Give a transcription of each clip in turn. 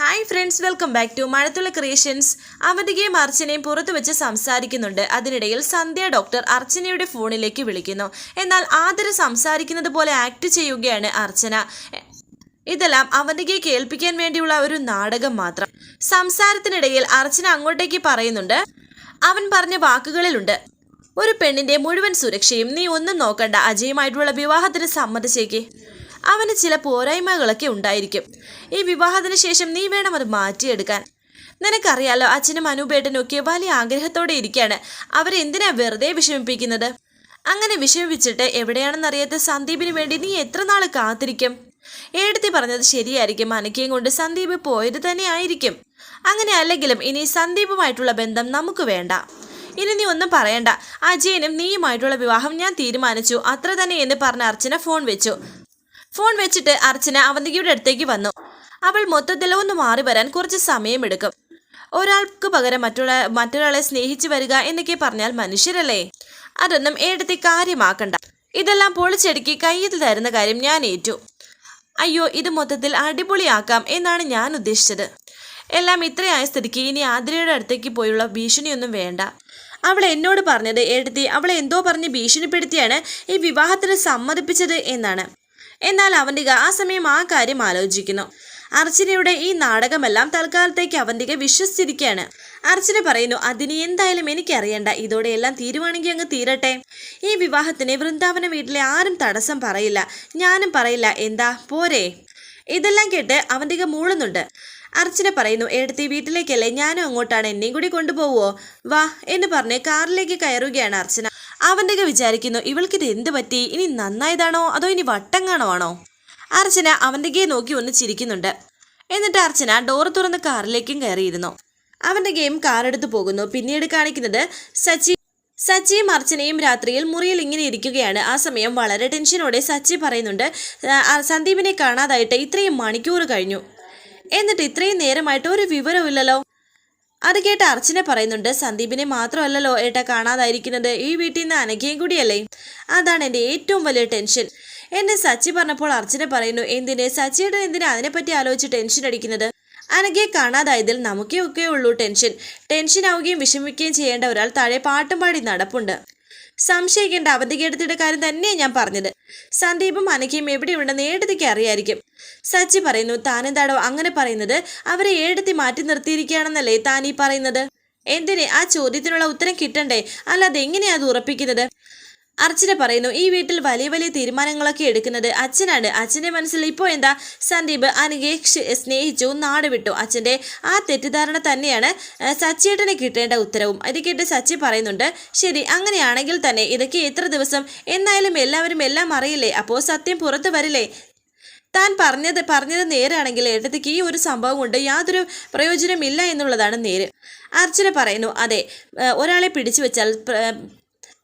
Hi friends welcome back to Mazhathulla creations അവധികയും അർച്ചനയും പുറത്തു വെച്ച് സംസാരിക്കുന്നുണ്ട്. അതിനിടയിൽ സന്ധ്യ ഡോക്ടർ അർച്ചനയുടെ ഫോണിലേക്ക് വിളിക്കുന്നു. എന്നാൽ ആദര സംസാരിക്കുന്നത് പോലെ ആക്ട് ചെയ്യുകയാണ് അർച്ചന. ഇതെല്ലാം അവന്തികയെ കേൾപ്പിക്കാൻ വേണ്ടിയുള്ള ഒരു നാടകം മാത്രം. സംസാരത്തിനിടയിൽ അർച്ചന അങ്ങോട്ടേക്ക് പറയുന്നുണ്ട്. അവൻ പറഞ്ഞ വാക്കുകളിലുണ്ട്. ഒരു പെണ്ണിന്റെ മുഴുവൻ സുരക്ഷയും നീ ഒന്നും നോക്കണ്ട. അജയുമായിട്ടുള്ള വിവാഹത്തിന് സമ്മതിച്ചേക്ക്. അവന് ചില പോരായ്മകളൊക്കെ ഉണ്ടായിരിക്കും. ഈ വിവാഹത്തിന് ശേഷം നീ വേണം അത് മാറ്റിയെടുക്കാൻ. നിനക്കറിയാലോ അച്ഛനും അനൂപേട്ടനും ഒക്കെ വലിയ ആഗ്രഹത്തോടെ ഇരിക്കുകയാണ് അവരെന്തിനാ വെറുതെ വിഷമിപ്പിക്കുന്നത്? അങ്ങനെ വിഷമിപ്പിച്ചിട്ട് എവിടെയാണെന്നറിയാത്ത സന്ദീപിന് വേണ്ടി നീ എത്ര നാൾ കാത്തിരിക്കും? ഏടത്തി പറഞ്ഞത് ശരിയായിരിക്കും. അനക്കയും കൊണ്ട് സന്ദീപ് പോയത് തന്നെ ആയിരിക്കും. അങ്ങനെ അല്ലെങ്കിലും ഇനി സന്ദീപുമായിട്ടുള്ള ബന്ധം നമുക്ക് വേണ്ട. ഇനി നീ ഒന്നും പറയണ്ട. അജയനും നീയുമായിട്ടുള്ള വിവാഹം ഞാൻ തീരുമാനിച്ചു. അത്ര തന്നെ എന്ന് പറഞ്ഞ അർച്ചന ഫോൺ വെച്ചു. ഫോൺ വെച്ചിട്ട് അർച്ചന അവന്തികയുടെ അടുത്തേക്ക് വന്നു. അവൾ മൊത്തത്തിൽ ഒന്ന് മാറി വരാൻ കുറച്ച് സമയമെടുക്കും. ഒരാൾക്ക് പകരം മറ്റുള്ള മറ്റൊരാളെ സ്നേഹിച്ചു വരിക എന്നൊക്കെ പറഞ്ഞാൽ മനുഷ്യരല്ലേ? അതൊന്നും ഏടത്തി കാര്യമാക്കണ്ട. ഇതെല്ലാം പൊളിച്ചെടുക്കി കയ്യിൽ തരുന്ന കാര്യം ഞാൻ ഏറ്റു. അയ്യോ ഇത് മൊത്തത്തിൽ അടിപൊളിയാക്കാം എന്നാണ് ഞാൻ ഉദ്ദേശിച്ചത്. എല്ലാം ഇത്രയായ സ്ഥിതിക്ക് ഇനി ആതിരയുടെ അടുത്തേക്ക് പോയുള്ള ഭീഷണിയൊന്നും വേണ്ട. അവൾ എന്നോട് പറഞ്ഞത് എഴുതി അവളെ എന്തോ പറഞ്ഞ് ഭീഷണിപ്പെടുത്തിയാണ് ഈ വിവാഹത്തിന് സമ്മതിപ്പിച്ചത് എന്നാണ്. എന്നാൽ അവന്തിക ആ സമയം ആ കാര്യം ആലോചിക്കുന്നു. അർച്ചനയുടെ ഈ നാടകമെല്ലാം തൽക്കാലത്തേക്ക് അവന്തിക വിശ്വസിച്ചിരിക്കുകയാണ്. അർച്ചന പറയുന്നു അതിന് എന്തായാലും എനിക്കറിയണ്ട. ഇതോടെ എല്ലാം തീരുവാണെങ്കിൽ അങ്ങ് തീരട്ടെ. ഈ വിവാഹത്തിന് വൃന്ദാവന വീട്ടിലെ ആരും തടസ്സം പറയില്ല. ഞാനും പറയില്ല. എന്താ? പോരെ. ഇതെല്ലാം കേട്ട് അവന്തിക മൂളുന്നുണ്ട്. അർച്ചന പറയുന്നു എടുത്തി വീട്ടിലേക്കല്ലേ ഞാനും അങ്ങോട്ടാണ്. എന്നെയും കൂടി കൊണ്ടുപോവോ വാ എന്ന് പറഞ്ഞ് കാറിലേക്ക് കയറുകയാണ് അർച്ചന. അവന്തിക വിചാരിക്കുന്നു ഇവൾക്കിത് എന്ത് പറ്റി? ഇനി നന്നായതാണോ? അതോ ഇനി വട്ടങ്ങാണോ ആണോ അർച്ചന അവന്റെ നോക്കി ഒന്ന് ചിരിക്കുന്നുണ്ട്. എന്നിട്ട് അർച്ചന ഡോർ തുറന്ന് കാറിലേക്കും കയറിയിരുന്നു. അവന്റെ ഗെയിം കാറെടുത്ത് പോകുന്നു. പിന്നീട് കാണിക്കുന്നത് സച്ചി സച്ചിയും അർച്ചനയും രാത്രിയിൽ മുറിയിൽ ഇങ്ങനെ ഇരിക്കുകയാണ്. ആ സമയം വളരെ ടെൻഷനോടെ സച്ചി പറയുന്നുണ്ട് സന്ദീപിനെ കാണാതായിട്ട് ഇത്രയും മണിക്കൂർ കഴിഞ്ഞു. എന്നിട്ട് ഇത്രയും നേരമായിട്ട് ഒരു വിവരമില്ലല്ലോ അത് കേട്ട് അർച്ചന പറയുന്നുണ്ട് സന്ദീപിനെ മാത്രമല്ലല്ലോ ഏട്ട കാണാതായിരിക്കുന്നത്. ഈ വീട്ടിൽ നിന്ന് അനഘയും കൂടിയല്ലേ? അതാണ് എന്റെ ഏറ്റവും വലിയ ടെൻഷൻ. എന്നെ സച്ചി പറഞ്ഞപ്പോൾ അർച്ചന പറയുന്നു എന്തിനെ? സച്ചിയുടെ എന്തിനാ അതിനെപ്പറ്റി ആലോചിച്ച് ടെൻഷൻ അടിക്കുന്നത്? അനഘയെ കാണാതായതിൽ നമുക്കേ ഒക്കെ ഉള്ളൂ ടെൻഷൻ. ടെൻഷൻ ആവുകയും വിഷമിക്കുകയും ചെയ്യേണ്ട ഒരാൾ താഴെ പാട്ടും പാടി നടപ്പുണ്ട്. സംശയിക്കേണ്ട അവധികേടത്തിയുടെ കാര്യം തന്നെയാണ് ഞാൻ പറഞ്ഞത്. സന്ദീപും അനഘയും എവിടെയുണ്ടെന്ന് ഏടത്തിക്ക് അറിയായിരിക്കും. സച്ചി പറയുന്നു താനെന്താടോ അങ്ങനെ പറയുന്നത്? അവരെ ഏടത്തി മാറ്റി നിർത്തിയിരിക്കുകയാണെന്നല്ലേ താൻ ഈ പറയുന്നത്? എന്തിനെ? ആ ചോദ്യത്തിനുള്ള ഉത്തരം കിട്ടണ്ടേ? അല്ലാതെ എങ്ങനെയാ അത് ഉറപ്പിക്കുന്നത്? അർച്ചന പറയുന്നു ഈ വീട്ടിൽ വലിയ വലിയ തീരുമാനങ്ങളൊക്കെ എടുക്കുന്നത് അച്ഛനാണ്. അച്ഛന്റെ മനസ്സിൽ ഇപ്പോൾ എന്താ? സന്ദീപ് അനുകെ സ്നേഹിച്ചു നാട് വിട്ടു അച്ഛന്റെ ആ തെറ്റിദ്ധാരണ തന്നെയാണ് സച്ചിയേട്ടന് കിട്ടേണ്ട ഉത്തരവും. അത് കേട്ട് സച്ചി പറയുന്നുണ്ട് ശരി അങ്ങനെയാണെങ്കിൽ തന്നെ ഇതൊക്കെ എത്ര ദിവസം? എന്നായാലും എല്ലാവരും എല്ലാം അറിയില്ലേ? അപ്പോൾ സത്യം പുറത്തു വരില്ലേ? താൻ പറഞ്ഞത് പറഞ്ഞത് നേരാണെങ്കിൽ ഏട്ടത്തിക്ക് ഈ ഒരു സംഭവം കൊണ്ട് യാതൊരു പ്രയോജനമില്ല എന്നുള്ളതാണ് നേര്. അർച്ചന പറയുന്നു അതെ ഒരാളെ പിടിച്ചു വെച്ചാൽ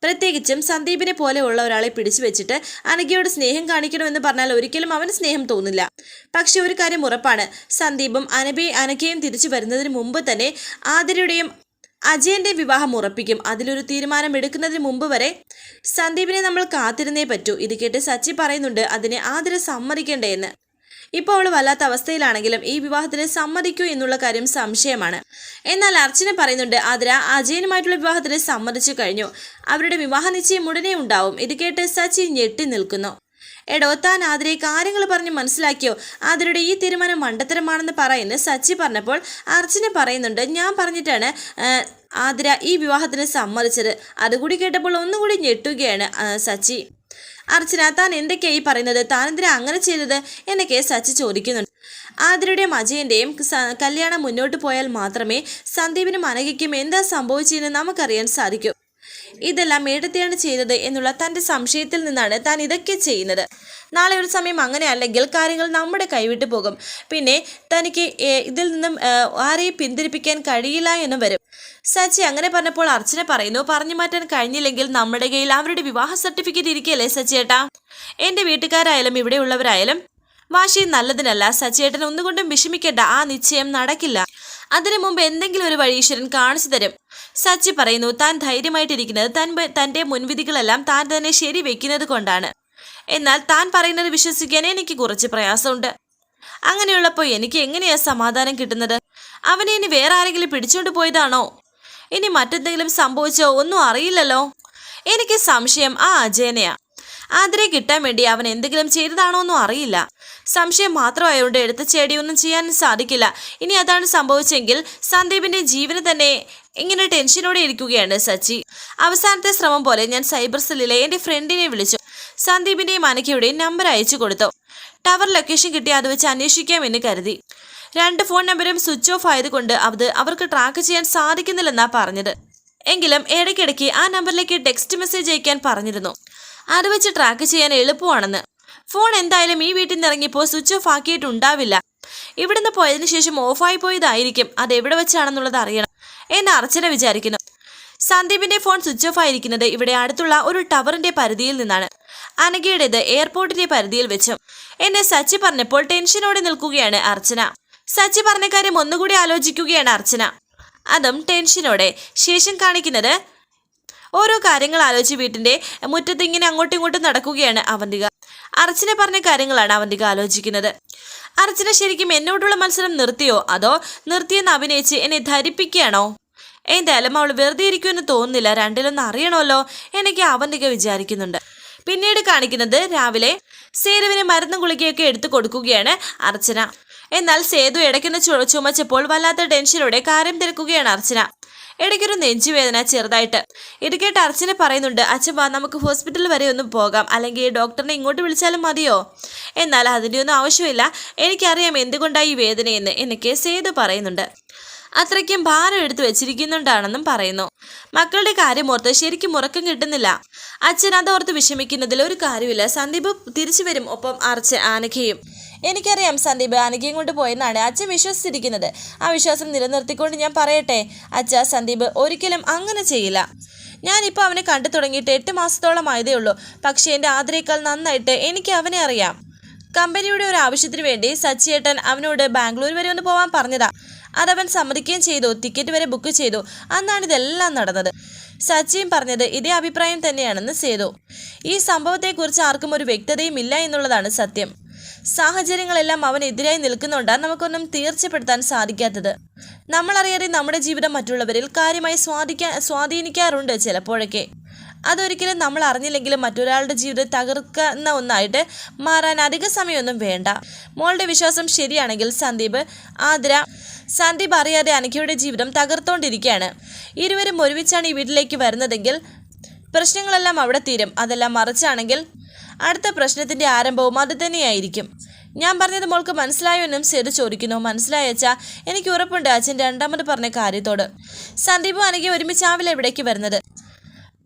പ്രത്യേകിച്ചും സന്ദീപിനെ പോലെയുള്ള ഒരാളെ പിടിച്ചു വെച്ചിട്ട് അനഘയോട് സ്നേഹം കാണിക്കണമെന്ന് പറഞ്ഞാൽ ഒരിക്കലും അവന് സ്നേഹം തോന്നില്ല. പക്ഷെ ഒരു കാര്യം ഉറപ്പാണ്. സന്ദീപും അനബയെ അനഘയും തിരിച്ചു വരുന്നതിന് മുമ്പ് തന്നെ ആതിരയുടെയും അജയന്റെ വിവാഹം ഉറപ്പിക്കും. അതിലൊരു തീരുമാനം എടുക്കുന്നതിന് മുമ്പ് വരെ സന്ദീപിനെ നമ്മൾ കാത്തിരുന്നേ പറ്റൂ. ഇത് കേട്ട് സച്ചി പറയുന്നുണ്ട് അതിനെ ആതിര സമ്മതിക്കണ്ടേ എന്ന് ഇപ്പോൾ അവൾ വല്ലാത്ത അവസ്ഥയിലാണെങ്കിലും ഈ വിവാഹത്തിന് സമ്മതിക്കൂ എന്നുള്ള കാര്യം സംശയമാണ്. എന്നാൽ അർച്ചന പറയുന്നുണ്ട് ആതിര അജയനുമായിട്ടുള്ള വിവാഹത്തിന് സമ്മതിച്ചു കഴിഞ്ഞു. അവരുടെ വിവാഹ നിശ്ചയം ഉടനെ ഉണ്ടാവും. ഇത് കേട്ട് സച്ചി ഞെട്ടി നിൽക്കുന്നു. എടോ താൻ ആതിരയെ കാര്യങ്ങൾ പറഞ്ഞ് മനസ്സിലാക്കിയോ? ആതിരയുടെ ഈ തീരുമാനം മണ്ടത്തരമാണെന്ന് പറയുന്നത് സച്ചി പറഞ്ഞപ്പോൾ അർച്ചന പറയുന്നുണ്ട് ഞാൻ പറഞ്ഞിട്ടാണ് ആതിര ഈ വിവാഹത്തിന് സമ്മതിച്ചത്. അതുകൂടി കേട്ടപ്പോൾ ഒന്നുകൂടി ഞെട്ടുകയാണ് സച്ചി. അർച്ചന താൻ എന്തൊക്കെയായി പറയുന്നത്? താൻ എന്തിനാ അങ്ങനെ ചെയ്തത്? എന്നൊക്കെ സച്ചി ചോദിക്കുന്നുണ്ട്. ആതിരയുടെയും അജയന്റെയും കല്യാണം മുന്നോട്ട് പോയാൽ മാത്രമേ സന്ദീപിനും അനഘയ്ക്കും എന്താ സംഭവിച്ചതെന്ന് നമുക്കറിയാൻ സാധിക്കൂ. ഇതെല്ലാം എടുത്തെയാണ് ചെയ്തത് എന്നുള്ള തന്റെ സംശയത്തിൽ നിന്നാണ് താൻ ഇതൊക്കെ ചെയ്യുന്നത്. നാളെ ഒരു സമയം അങ്ങനെ അല്ലെങ്കിൽ കാര്യങ്ങൾ നമ്മുടെ കൈവിട്ടു പോകും. പിന്നെ തനിക്ക് ഇതിൽ നിന്നും ആരെയും പിന്തിരിപ്പിക്കാൻ കഴിയില്ല എന്നും വരും. സച്ചി അങ്ങനെ പറഞ്ഞപ്പോൾ അർച്ചന പറയുന്നു പറഞ്ഞു മാറ്റാൻ കഴിഞ്ഞില്ലെങ്കിൽ നമ്മുടെ കയ്യിൽ അവരുടെ വിവാഹ സർട്ടിഫിക്കറ്റ് ഇരിക്കുകയല്ലേ സച്ചിയേട്ടാ? എന്റെ വീട്ടുകാരായാലും ഇവിടെയുള്ളവരായാലും വാശി നല്ലതിനല്ല. സച്ചിയേട്ടൻ ഒന്നുകൊണ്ടും വിഷമിക്കേണ്ട ആ നിശ്ചയം നടക്കില്ല. അതിനു മുമ്പ് എന്തെങ്കിലും ഒരു വഴി ഈശ്വരൻ കാണിച്ചു തരും. സച്ചി പറയുന്നു താൻ ധൈര്യമായിട്ടിരിക്കുന്നത് തൻ തന്റെ മുൻവിധികളെല്ലാം താൻ തന്നെ ശരി കൊണ്ടാണ്. എന്നാൽ താൻ പറയുന്നത് വിശ്വസിക്കാൻ എനിക്ക് കുറച്ച് പ്രയാസമുണ്ട്. അങ്ങനെയുള്ളപ്പോൾ എനിക്ക് എങ്ങനെയാ സമാധാനം കിട്ടുന്നത്? അവനെ ഇനി വേറെ ആരെങ്കിലും പിടിച്ചോണ്ട് പോയതാണോ? ഇനി മറ്റെന്തെങ്കിലും സംഭവിച്ചോ? ഒന്നും അറിയില്ലല്ലോ. എനിക്ക് സംശയം ആ അജയനെയാ. ആതിരെ കിട്ടാൻ വേണ്ടി അവൻ എന്തെങ്കിലും ചെയ്തതാണോ ഒന്നും അറിയില്ല. സംശയം മാത്രമായതുകൊണ്ട് എടുത്ത ചേടിയൊന്നും ചെയ്യാൻ സാധിക്കില്ല. ഇനി അതാണ് സംഭവിച്ചെങ്കിൽ സന്ദീപിന്റെ ജീവന് തന്നെ ഇങ്ങനെ ടെൻഷനോടെ ഇരിക്കുകയാണ് സച്ചി. അവസാനത്തെ ശ്രമം പോലെ ഞാൻ സൈബർ സെല്ലിലെ എന്റെ ഫ്രണ്ടിനെ വിളിച്ചു. സന്ദീപിന്റെയും അനക്കയുടെയും നമ്പർ അയച്ചു കൊടുത്തു. ടവർ ലൊക്കേഷൻ കിട്ടി അത് വെച്ച് അന്വേഷിക്കാമെന്ന് കരുതി. രണ്ട് ഫോൺ നമ്പരും സ്വിച്ച് ഓഫ് ആയതുകൊണ്ട് അത് അവർക്ക് ട്രാക്ക് ചെയ്യാൻ സാധിക്കുന്നില്ലെന്നാ പറഞ്ഞത്. എങ്കിലും ഇടയ്ക്കിടയ്ക്ക് ആ നമ്പറിലേക്ക് ടെക്സ്റ്റ് മെസ്സേജ് അയക്കാൻ പറഞ്ഞിരുന്നു. അത് വെച്ച് ട്രാക്ക് ചെയ്യാൻ എളുപ്പമാണെന്ന്. ഫോൺ എന്തായാലും ഈ വീട്ടിൽ നിന്ന് ഇറങ്ങിയപ്പോൾ സ്വിച്ച് ഓഫ് ആക്കിയിട്ടുണ്ടാവില്ല. ഇവിടുന്ന് പോയതിനു ശേഷം ഓഫായി പോയതായിരിക്കും. അത് എവിടെ വെച്ചാണെന്നുള്ളത് അറിയണം എന്ന് അർച്ചന വിചാരിക്കുന്നു. സന്ദീപിന്റെ ഫോൺ സ്വിച്ച് ഓഫ് ആയിരിക്കുന്നത് ഇവിടെ അടുത്തുള്ള ഒരു ടവറിന്റെ പരിധിയിൽ നിന്നാണ്. അനഘയുടേത് എയർപോർട്ടിന്റെ പരിധിയിൽ വെച്ചും. എന്നെ സച്ചി പറഞ്ഞപ്പോൾ ടെൻഷനോടെ നിൽക്കുകയാണ് അർച്ചന. സച്ചി പറഞ്ഞ കാര്യം ഒന്നുകൂടി ആലോചിക്കുകയാണ് അർച്ചന. അതും ടെൻഷനോടെ ശേഷം കാണിക്കുന്നത് ഓരോ കാര്യങ്ങൾ ആലോചിച്ച് വീട്ടിന്റെ മുറ്റത്ത് ഇങ്ങനെ അങ്ങോട്ടും ഇങ്ങോട്ടും നടക്കുകയാണ് അവന്തിക. അർച്ചന പറഞ്ഞ കാര്യങ്ങളാണ് അവന്തിക ആലോചിക്കുന്നത്. അർച്ചന ശരിക്കും എന്നോടുള്ള മത്സരം നിർത്തിയോ? അതോ നിർത്തിയെന്ന് അഭിനയിച്ച് എന്നെ ധരിപ്പിക്കുകയാണോ? എന്തായാലും അവൾ വെറുതെ ഇരിക്കുമെന്ന് തോന്നുന്നില്ല. രണ്ടിലൊന്ന് അറിയണമല്ലോ എനിക്ക് അവന്തിക വിചാരിക്കുന്നുണ്ട്. പിന്നീട് കാണിക്കുന്നത് രാവിലെ സേതുവിന് മരുന്നും ഗുളികയൊക്കെ എടുത്തു കൊടുക്കുകയാണ് അർച്ചന. എന്നാൽ സേതു ഇടയ്ക്കുന്ന ചുമച്ചപ്പോൾ വല്ലാത്ത ടെൻഷനോടെ കാര്യം തിരക്കുകയാണ് അർച്ചന. ഇടയ്ക്കൊരു നെഞ്ചുവേദന ചെറുതായിട്ട്. ഇത് കേട്ട് അർച്ചന പറയുന്നുണ്ട് അച്ഛൻ വാ നമുക്ക് ഹോസ്പിറ്റൽ വരെ ഒന്ന് പോകാം. അല്ലെങ്കിൽ ഡോക്ടറിനെ ഇങ്ങോട്ട് വിളിച്ചാലും മതിയോ? എന്നാൽ അതിന്റെ ഒന്നും ആവശ്യമില്ല. എനിക്കറിയാം എന്തുകൊണ്ടാണ് ഈ വേദനയെന്ന് എനിക്ക് സേതു പറയുന്നുണ്ട്. അത്രയ്ക്കും ഭാരം എടുത്തു വെച്ചിരിക്കുന്നുണ്ടാണെന്നും പറയുന്നു. മക്കളുടെ കാര്യം ഓർത്ത് ശരിക്കും ഉറക്കം കിട്ടുന്നില്ല. അച്ഛൻ അതോർത്ത് വിഷമിക്കുന്നതിൽ ഒരു കാര്യമില്ല സന്ദീപ് തിരിച്ചു വരും ഒപ്പം അർച്ച ആനഖയും എനിക്കറിയാം സന്ദീപ് ആനഖയും കൊണ്ട് പോയെന്നാണ് അച്ഛൻ വിശ്വസിച്ചിരിക്കുന്നത്. ആ വിശ്വാസം നിലനിർത്തിക്കൊണ്ട് ഞാൻ പറയട്ടെ അച്ഛ സന്ദീപ് ഒരിക്കലും അങ്ങനെ ചെയ്യില്ല. ഞാനിപ്പോൾ അവനെ കണ്ടു തുടങ്ങിയിട്ട് എട്ട് മാസത്തോളം ആയതേ ഉള്ളൂ. പക്ഷേ എന്റെ ആദരേക്കാൾ നന്നായിട്ട് എനിക്ക് അവനെ അറിയാം. കമ്പനിയുടെ ഒരു ആവശ്യത്തിന് വേണ്ടി സച്ചിയേട്ടൻ അവനോട് ബാംഗ്ലൂർ വരെ ഒന്ന് പോകാൻ പറഞ്ഞതാ. അതവൻ സമ്മതിക്കുകയും ചെയ്തു ടിക്കറ്റ് വരെ ബുക്ക് ചെയ്തു. അന്നാണ് ഇതെല്ലാം നടന്നത്. സച്ചിയും പറഞ്ഞത് ഇതേ അഭിപ്രായം തന്നെയാണെന്ന് സേതു. ഈ സംഭവത്തെക്കുറിച്ച് ആർക്കും ഒരു വ്യക്തതയും ഇല്ല എന്നുള്ളതാണ് സത്യം. സാഹചര്യങ്ങളെല്ലാം അവനെതിരായി നിൽക്കുന്നുണ്ടാണ് നമുക്കൊന്നും തീർച്ചപ്പെടുത്താൻ സാധിക്കാത്തത്. നമ്മളറിയാതെ നമ്മുടെ ജീവിതം മറ്റുള്ളവരിൽ കാര്യമായി സ്വാധിക്കാ സ്വാധീനിക്കാറുണ്ട് ചിലപ്പോഴൊക്കെ. അതൊരിക്കലും നമ്മൾ അറിഞ്ഞില്ലെങ്കിലും മറ്റൊരാളുടെ ജീവിതം തകർക്കുന്ന ഒന്നായിട്ട് മാറാൻ അധിക സമയമൊന്നും വേണ്ട. മോളുടെ വിശ്വാസം ശരിയാണെങ്കിൽ സന്ദീപ് ആതിര സന്ദീപ് അറിയാതെ അനഘയുടെ ജീവിതം തകർത്തോണ്ടിരിക്കുകയാണ് ഇരുവരും ഒരുമിച്ചാണ് ഈ വീട്ടിലേക്ക് വരുന്നതെങ്കിൽ പ്രശ്നങ്ങളെല്ലാം അവിടെ തീരും. അതെല്ലാം മറിച്ചാണെങ്കിൽ അടുത്ത പ്രശ്നത്തിന്റെ ആരംഭവും അത് തന്നെയായിരിക്കും. ഞാൻ പറഞ്ഞത് മോൾക്ക് മനസ്സിലായോ എന്നും സേതു ചോദിക്കുന്നു. മനസ്സിലായച്ചാ എനിക്ക് ഉറപ്പുണ്ട് അച്ഛൻ രണ്ടാമത് പറഞ്ഞ കാര്യത്തോട്. സന്ദീപ് അനഘയും ഒരുമിച്ച് ആവില്ല ഇവിടേക്ക് വരുന്നത്.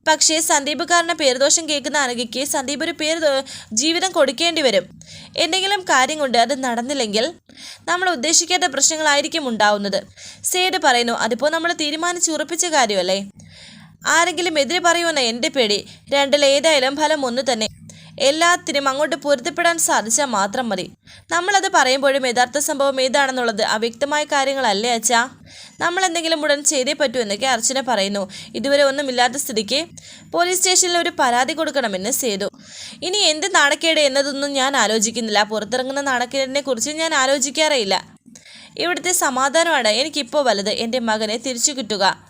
പക്ഷേ സന്ദീപ് കാരണം പേരുദോഷം കേൾക്കുന്ന അനഘയ്ക്ക് സന്ദീപ് ഒരു പേര് ജീവിതം കൊടുക്കേണ്ടി വരും. എന്തെങ്കിലും കാര്യം കൊണ്ട് അത് നടന്നില്ലെങ്കിൽ നമ്മൾ ഉദ്ദേശിക്കാത്ത പ്രശ്നങ്ങളായിരിക്കും ഉണ്ടാവുന്നത്. സേഡ് പറയുന്നു അതിപ്പോൾ നമ്മൾ തീരുമാനിച്ച് ഉറപ്പിച്ച കാര്യമല്ലേ? ആരെങ്കിലും എതിരെ പറയുമെന്ന എന്റെ പേടി. രണ്ടിലേതായാലും ഫലം ഒന്ന് തന്നെ. എല്ലാത്തിനും അങ്ങോട്ട് പൊരുത്തപ്പെടാൻ സാധിച്ചാൽ മാത്രം മതി. നമ്മളത് പറയുമ്പോഴും യഥാർത്ഥ സംഭവം ഏതാണെന്നുള്ളത് അവ്യക്തമായ കാര്യങ്ങളല്ലേ അച്ഛാ? നമ്മൾ എന്തെങ്കിലും ഉടൻ ചെയ്തേ പറ്റൂ എന്നൊക്കെ അർച്ചന പറയുന്നു. ഇതുവരെ ഒന്നുമില്ലാത്ത സ്ഥിതിക്ക് പോലീസ് സ്റ്റേഷനിൽ ഒരു പരാതി കൊടുക്കണമെന്ന് സേതു. ഇനി എന്ത് നാണക്കേട് എന്നതൊന്നും ഞാൻ ആലോചിക്കുന്നില്ല. പുറത്തിറങ്ങുന്ന നാണക്കേടിനെ കുറിച്ച് ഞാൻ ആലോചിക്കാറേയില്ല. ഇവിടുത്തെ സമാധാനമാണ് എനിക്കിപ്പോൾ വലുത്. എന്റെ മകനെ തിരിച്ചു കിട്ടുക.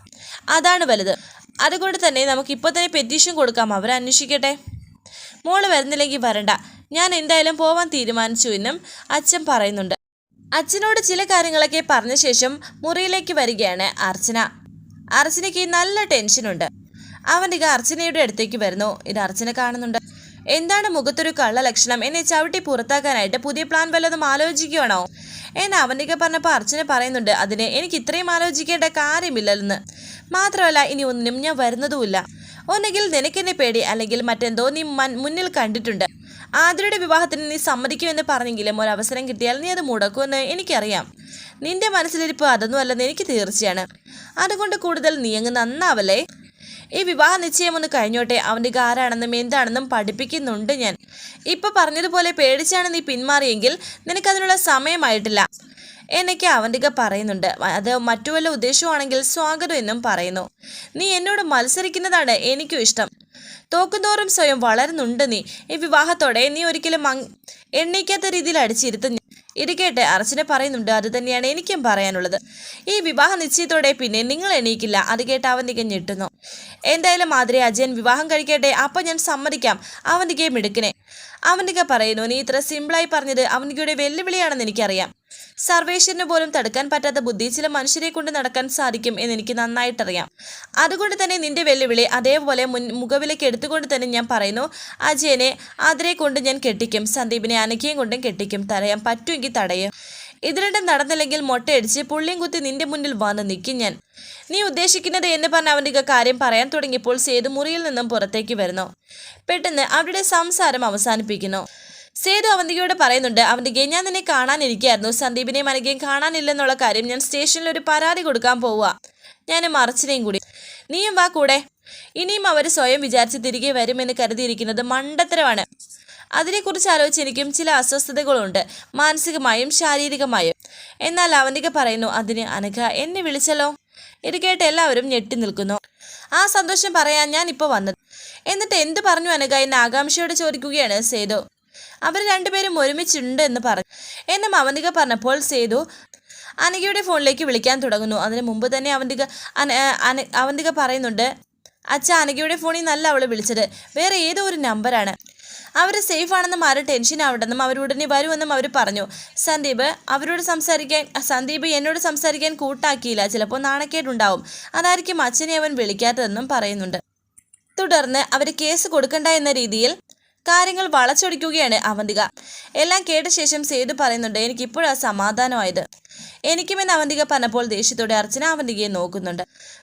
അതാണ് വലുത്. അതുകൊണ്ട് തന്നെ നമുക്കിപ്പോൾ തന്നെ പെറ്റീഷൻ കൊടുക്കാം. അവർ അന്വേഷിക്കട്ടെ മോൾ വരുന്നില്ലെങ്കിൽ വരണ്ട. ഞാൻ എന്തായാലും പോവാൻ തീരുമാനിച്ചു എന്നും അച്ഛൻ പറയുന്നുണ്ട്. അച്ഛനോട് ചില കാര്യങ്ങളൊക്കെ പറഞ്ഞ ശേഷം മുറിയിലേക്ക് വരികയാണ് അർച്ചന. അർച്ചനയ്ക്ക് നല്ല ടെൻഷനുണ്ട് അവന്റെ അർച്ചനയുടെ അടുത്തേക്ക് വരുന്നു. ഇത് അർച്ചന കാണുന്നുണ്ട്. എന്താണ് മുഖത്തൊരു കള്ള ലക്ഷണം? എന്നെ ചവിട്ടി പുറത്താക്കാനായിട്ട് പുതിയ പ്ലാൻ വല്ലതും ആലോചിക്കുകയാണോ എന്ന് അവന്റെ പറഞ്ഞപ്പോൾ അർച്ചന പറയുന്നുണ്ട് അതിന് എനിക്ക് ഇത്രയും ആലോചിക്കേണ്ട കാര്യമില്ലെന്ന്. മാത്രമല്ല ഇനി ഒന്നിനും ഞാൻ വരുന്നതുമില്ല. ഒന്നുകിൽ നിനക്കെന്നെ പേടി അല്ലെങ്കിൽ മറ്റെന്തോ നീ മുന്നിൽ കണ്ടിട്ടുണ്ട്. ആതിരയുടെ വിവാഹത്തിന് നീ സമ്മതിക്കുമെന്ന് പറഞ്ഞെങ്കിലും ഒരു അവസരം കിട്ടിയാൽ നീ അത് മുടക്കുമെന്ന് എനിക്കറിയാം. നിന്റെ മനസ്സിലിരിപ്പ് അതൊന്നും അല്ലെന്ന് എനിക്ക് തീർച്ചയാണ്. അതുകൊണ്ട് കൂടുതൽ നീ അങ്ങ് നന്നാവല്ലേ? ഈ വിവാഹ നിശ്ചയം ഒന്ന് കഴിഞ്ഞോട്ടെ. അവന്റെ ആരാണെന്നും എന്താണെന്നും പഠിപ്പിക്കുന്നുണ്ട് ഞാൻ. ഇപ്പൊ പറഞ്ഞതുപോലെ പേടിച്ചാണ് നീ പിന്മാറിയെങ്കിൽ നിനക്കതിനുള്ള സമയമായിട്ടില്ല. എന്നൊക്കെ അവന്തിക പറയുന്നുണ്ട്. അത് മറ്റു വല്ല ഉദ്ദേശമാണെങ്കിൽ സ്വാഗതം എന്നും പറയുന്നു. നീ എന്നോട് മത്സരിക്കുന്നതാണ് എനിക്കും ഇഷ്ടം. തോക്കുന്തോറും സ്വയം വളരുന്നുണ്ട് നീ. ഈ വിവാഹത്തോടെ നീ ഒരിക്കലും എണ്ണീക്കാത്ത രീതിയിൽ അടിച്ചിരുത്തും ഇരിക്കട്ടെ അർച്ചന പറയുന്നുണ്ട്. അത് തന്നെയാണ് എനിക്കും പറയാനുള്ളത്. ഈ വിവാഹ നിശ്ചയത്തോടെ പിന്നെ നിങ്ങൾ എണീക്കില്ല. അത് കേട്ട് അവന്തിക ഞെട്ടുന്നു. എന്തായാലും മാതിരി അജയൻ വിവാഹം കഴിക്കട്ടെ. അപ്പം ഞാൻ സമ്മതിക്കാം. അവന്തികയെ മിടുക്കിനെ. അവന്തിക പറയുന്നു നീ ഇത്ര സിമ്പിളായി പറഞ്ഞത് അവന്തികയുടെ വെല്ലുവിളിയാണെന്ന് എനിക്കറിയാം. സർവേശ്വരന് പോലും തടുക്കാൻ പറ്റാത്ത ബുദ്ധി ചില മനുഷ്യരെ കൊണ്ട് നടക്കാൻ സാധിക്കും എന്ന് എനിക്ക് നന്നായിട്ടറിയാം. അതുകൊണ്ട് തന്നെ നിന്റെ വെല്ലുവിളി അതേപോലെ മുൻ മുഖവിലേക്ക് എടുത്തുകൊണ്ട് തന്നെ ഞാൻ പറയുന്നു അജയനെ ആദരെ കൊണ്ട് ഞാൻ കെട്ടിക്കും സന്ദീപിനെ അനക്കയും കൊണ്ടും കെട്ടിക്കും തടയാൻ പറ്റുമെങ്കിൽ തടയും. ഇത് രണ്ടും നടന്നില്ലെങ്കിൽ മൊട്ടയടിച്ച് പുള്ളിയും കുത്തി നിന്റെ മുന്നിൽ വന്ന് നിൽക്കും ഞാൻ. നീ ഉദ്ദേശിക്കുന്നത് എന്ന് പറഞ്ഞ അവന്റെ കാര്യം പറയാൻ തുടങ്ങിയപ്പോൾ സേതു മുറിയിൽ നിന്നും പുറത്തേക്ക് വരുന്നു. പെട്ടെന്ന് അവരുടെ സംസാരം അവസാനിപ്പിക്കുന്നു. സേതു അവന്തികയോട് പറയുന്നുണ്ട് അവന്തികയെ ഞാൻ നിന്നെ കാണാനിരിക്കുകയായിരുന്നു സന്ദീപിനെയും അനഘയും കാണാനില്ലെന്നുള്ള കാര്യം ഞാൻ സ്റ്റേഷനിൽ ഒരു പരാതി കൊടുക്കാൻ പോവുക ഞാൻ മറച്ചിനെയും കൂടി. നീയും വാ കൂടെ. ഇനിയും അവർ സ്വയം വിചാരിച്ച് തിരികെ വരുമെന്ന് കരുതിയിരിക്കുന്നത് മണ്ടത്തരമാണ്. അതിനെക്കുറിച്ച് ആലോചിച്ച് എനിക്കും ചില അസ്വസ്ഥതകളുണ്ട് മാനസികമായും ശാരീരികമായും. എന്നാൽ അവന്തിക പറയുന്നു അതിന് അനഘ എന്നെ വിളിച്ചല്ലോ. ഇത് കേട്ട് എല്ലാവരും ഞെട്ടി നിൽക്കുന്നു. ആ സന്തോഷം പറയാൻ ഞാൻ ഇപ്പോൾ വന്നത്. എന്നിട്ട് എന്ത് പറഞ്ഞു അനഘ എന്നെ ആകാംക്ഷയോടെ ചോദിക്കുകയാണ് സേതു. അവർ രണ്ടുപേരും ഒരുമിച്ചുണ്ട് എന്ന് പറഞ്ഞു എന്നും അവന്തിക പറഞ്ഞപ്പോൾ സേതു അനികയുടെ ഫോണിലേക്ക് വിളിക്കാൻ തുടങ്ങുന്നു. അതിന് മുമ്പ് തന്നെ അവന്തിക അവന്തിക പറയുന്നുണ്ട് അച്ഛ അനികയുടെ ഫോണിൽ നല്ല അവൾ വിളിച്ചത്. വേറെ ഏതോ ഒരു നമ്പറാണ് അവർ സേഫ് ആണെന്നും ആരും ടെൻഷൻ ആവണ്ടെന്നും അവർ ഉടനെ വരുമെന്നും അവർ പറഞ്ഞു. സന്ദീപ് അവരോട് സംസാരിക്കാൻ സന്ദീപ് എന്നോട് സംസാരിക്കാൻ കൂട്ടാക്കിയില്ല. ചിലപ്പോൾ നാണക്കേടുണ്ടാവും. അതായിരിക്കും അച്ഛനെ അവൻ വിളിക്കാത്തതെന്നും പറയുന്നുണ്ട്. തുടർന്ന് അവർ കേസ് കൊടുക്കണ്ട എന്ന രീതിയിൽ കാര്യങ്ങൾ വളച്ചൊടിക്കുകയാണ് അവന്തിക. എല്ലാം കേട്ട ശേഷം സേതു പറയുന്നുണ്ട് എനിക്കിപ്പോഴാ സമാധാനമായത്. എനിക്കുമെന്ന് അവന്തിക പറഞ്ഞപ്പോൾ ദേഷ്യത്തോടെ അർച്ചന അവന്തികയെ നോക്കുന്നുണ്ട്.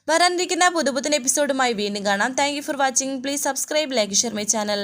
വരാനിരിക്കുന്ന പുതുപുത്തൻ എപ്പിസോഡുമായി വീണ്ടും കാണാം. Thank for watching please subscribe like share my channel